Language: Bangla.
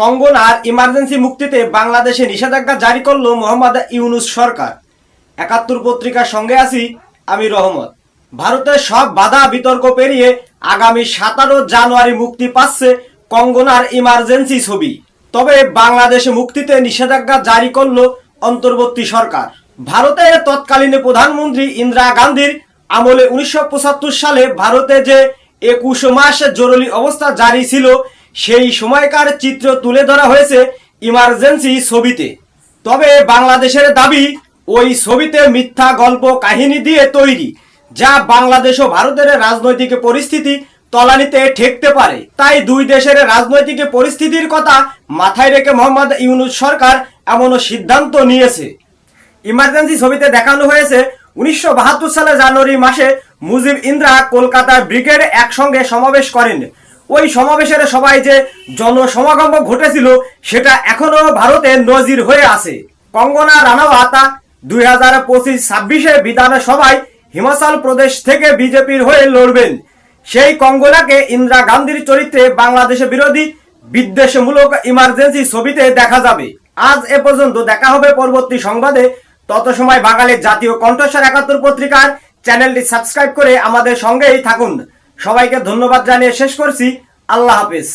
কঙ্গনার ইমার্জেন্সি মুক্তিতে বাংলাদেশে নিষেধাজ্ঞা জারি করল মোহাম্মদ ইউনুস সরকার। একাত্তর পত্রিকার সঙ্গে আছি আমি রহমত। ভারতের সব বাধা বিতর্ক পেরিয়ে আগামী সাতারো জানুয়ারি মুক্তি পাচ্ছে কঙ্গনার ইমার্জেন্সি ছবি। তবে বাংলাদেশে মুক্তিতে নিষেধাজ্ঞা জারি করল অন্তর্বর্তী সরকার। ভারতের তৎকালীন প্রধানমন্ত্রী ইন্দিরা গান্ধীর আমলে উনিশশো পঁচাত্তর সালে ভারতে যে একুশ মাস জরুরি অবস্থা জারি ছিল সেই সময়কার চিত্র তুলে ধরা হয়েছে ইমার্জেন্সি ছবিতে। তবে বাংলাদেশের দাবি, ওই ছবিতে মিথ্যা গল্প কাহিনী দিয়ে তৈরি, যা বাংলাদেশ ও ভারতের রাজনৈতিক পরিস্থিতি তলানিতে ঠেকতে পারে। তাই দুই দেশের রাজনৈতিক পরিস্থিতির কথা মাথায় রেখে মোহাম্মদ ইউনুস সরকার এমন সিদ্ধান্ত নিয়েছে। ইমার্জেন্সি ছবিতে দেখানো হয়েছে, উনিশশো বাহাত্তর সালে জানুয়ারি মাসে মুজিব ইন্দ্রা কলকাতার ব্রিগেড একসঙ্গে সমাবেশ করেন। ওই সমাবেশের সবাই যে জনসমাগম ঘটেছিল, সেটা এখনও ভারতে নজির হয়ে আছে। কঙ্গনা রানাওয়াতা দুই হাজার পঁচিশ ছাব্বিশে বিধানসভায় হিমাচল প্রদেশ থেকে বিজেপির হয়ে লড়বেন। সেই কঙ্গনাকে ইন্দিরা গান্ধীর চরিত্রে বাংলাদেশ বিরোধী, বিদ্বেষমূলক ইমার্জেন্সি ছবিতে দেখা যাবে। আজ এ পর্যন্ত দেখা হবে পরবর্তী সংবাদে। তত সময় বাঙালির জাতীয় কণ্ঠস্বর একাত্তর পত্রিকার চ্যানেলটি সাবস্ক্রাইব করে আমাদের সঙ্গেই থাকুন। সবাইকে ধন্যবাদ জানিয়ে শেষ করছি। আল্লাহ হাফেজ।